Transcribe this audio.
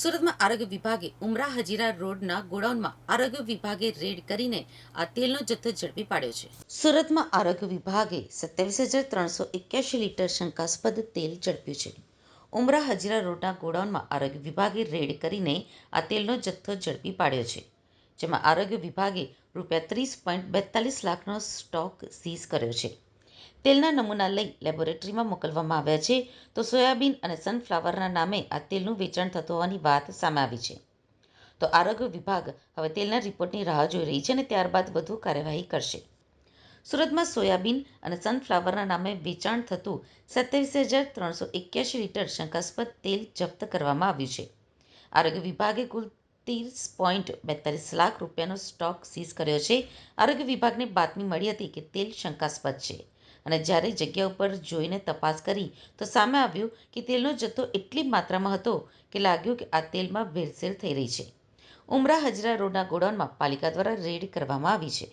સુરતમાં આરોગ્ય વિભાગે ઉમરા હજીરા રોડના ગોડાઉનમાં આરોગ્ય વિભાગે રેડ કરીને આ તેલનો જથ્થો ઝડપી પાડ્યો છે. સુરતમાં આરોગ્ય વિભાગે સત્યાવીસ હજાર ત્રણસો એક્યાસી લીટર શંકાસ્પદ તેલ ઝડપ્યું છે. ઉમરા હજીરા રોડના ગોડાઉનમાં આરોગ્ય વિભાગે રેડ કરીને આ તેલનો જથ્થો ઝડપી પાડ્યો છે, જેમાં આરોગ્ય વિભાગે રૂપિયા ત્રીસ પોઈન્ટ બેતાલીસ લાખનો સ્ટોક સીઝ કર્યો છે. તેલના નમૂના લઈ લેબોરેટરીમાં મોકલવામાં આવ્યા છે. તો સોયાબીન અને સનફ્લાવરના નામે આ તેલનું વેચાણ થતું હોવાની વાત સામે આવી છે. તો આરોગ્ય વિભાગ હવે તેલના રિપોર્ટની રાહ જોઈ રહી છે અને ત્યારબાદ વધુ કાર્યવાહી કરશે. સુરતમાં સોયાબીન અને સનફ્લાવરના નામે વેચાણ થતું સત્યાવીસ હજાર ત્રણસો એક્યાસી લીટર શંકાસ્પદ તેલ જપ્ત કરવામાં આવ્યું છે. આરોગ્ય વિભાગે કુલ ત્રીસ પોઈન્ટ બેતાલીસ લાખ રૂપિયાનો સ્ટોક સીઝ કર્યો છે. આરોગ્ય વિભાગને બાતમી મળી હતી કે તેલ શંકાસ્પદ છે. અને જ્યારે જગ્યા ઉપર જોઈને તપાસ કરી, તો સામે આવ્યું કે તેલનો જથ્થો એટલી માત્રામાં હતો કે લાગ્યું કે આ તેલમાં ભેળસેળ થઈ રહી છે. ઉમરા હજરા રોડના ગોડાઉનમાં પાલિકા દ્વારા રેડ કરવામાં આવી છે.